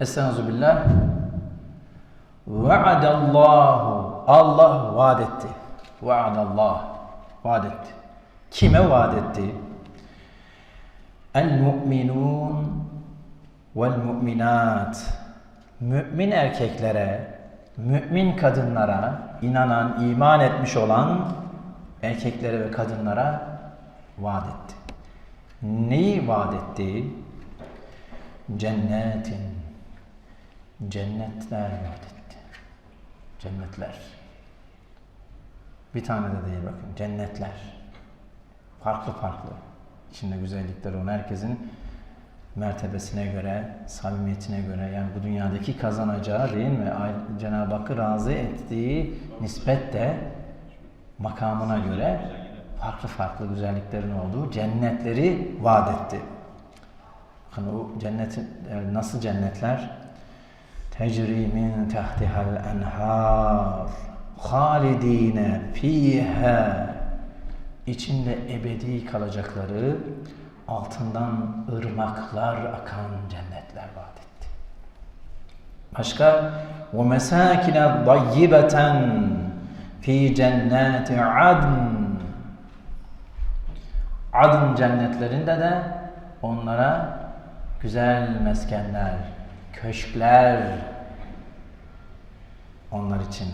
Estaizu billah. Vaadallahu. Allah vaad etti. Vaadallah. Vaad etti. Kime vaad etti? El mu'minun vel mu'minat. Mümin erkeklere, mümin kadınlara, inanan, iman etmiş olan erkeklere ve kadınlara vaat etti. Neyi vaat etti? Cennetin. Cennetler vaat etti. Cennetler. Bir tane de değil bakın. Cennetler. Farklı farklı. İçinde güzellikler olan herkesin mertebesine göre, samimiyetine göre yani bu dünyadaki kazanacağı değil mi? Cenab-ı Hakk'ı razı ettiği nispet de makamına göre farklı farklı güzelliklerin olduğu cennetleri vaat etti. Bakın o cennetin e, nasıl cennetler? Tecri min tahtihal enhar halidine fiha içinde ebedi kalacakları altından ırmaklar akan cennetler vaat etti. Başka ve mesakine dayyibeten fi cenneti adn Adın cennetlerinde de onlara güzel meskenler, köşkler onlar için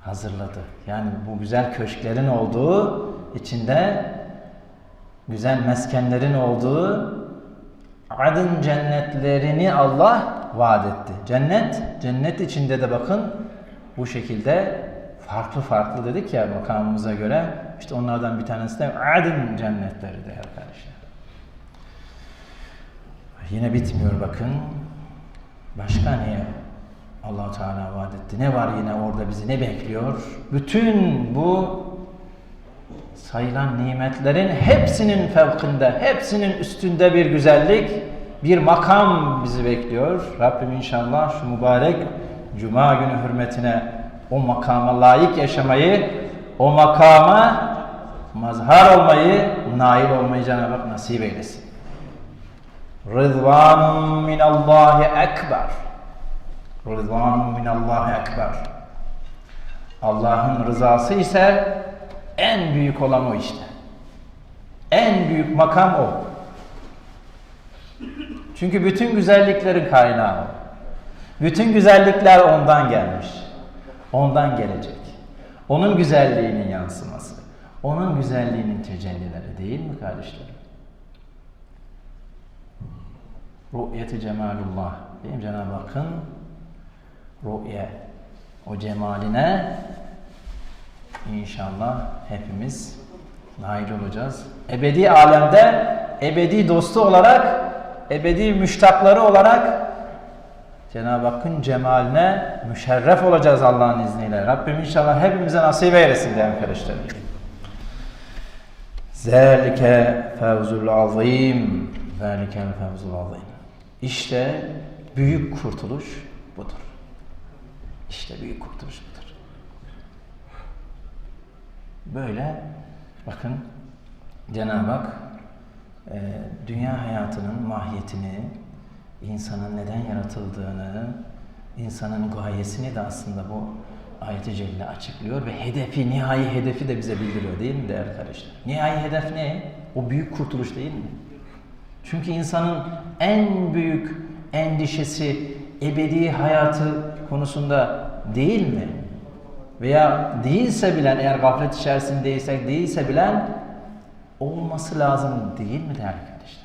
hazırladı. Yani bu güzel köşklerin olduğu, içinde güzel meskenlerin olduğu adın cennetlerini Allah vaat etti. Cennet, cennet içinde de bakın bu şekilde farklı farklı dedik ya makamımıza göre. İşte onlardan bir tanesi de adın cennetleri değerli arkadaşlar. Yine bitmiyor bakın. Başka ne allah Teala vaat etti? Ne var yine orada bizi ne bekliyor? Bütün bu sayılan nimetlerin hepsinin fevkinde, hepsinin üstünde bir güzellik, bir makam bizi bekliyor. Rabbim inşallah şu mübarek Cuma günü hürmetine o makama layık yaşamayı, o makama mazhar olmayı, nail olmayı Cenab-ı Hak nasip eylesin. Rıdvanun minallahi ekber. Rıdvanun minallahi ekber. Allah'ın rızası ise en büyük olan o işte. En büyük makam o. Çünkü bütün güzelliklerin kaynağı. Bütün güzellikler ondan gelmiş. Ondan gelecek. Onun güzelliğinin yansıması. Onun güzelliğinin tecellileri değil mi kardeşlerim? Ru'yeti cemalullah. Değil mi Cenab-ı Hakk'ın ru'ye, o cemaline inşallah hepimiz nail olacağız. Ebedi alemde ebedi dostu olarak, ebedi müştakları olarak Cenab-ı Hakk'ın cemaline müşerref olacağız Allah'ın izniyle. Rabbim inşallah hepimize nasip eylesin değerli kardeşlerim. Zalike fevzul azim. Zalike fevzul azim. İşte büyük kurtuluş budur. İşte büyük kurtuluş budur. Böyle bakın Cenab-ı Hak e, dünya hayatının mahiyetini, insanın neden yaratıldığını, insanın gayesini de aslında bu ayet-i celle açıklıyor ve hedefi, nihai hedefi de bize bildiriyor değil mi değerli kardeşler? Nihai hedef ne? O büyük kurtuluş değil mi? Çünkü insanın en büyük endişesi ebedi hayatı konusunda değil mi? Veya değilse bilen, eğer gaflet içerisindeysek değilse bilen olması lazım değil mi değerli kardeşler?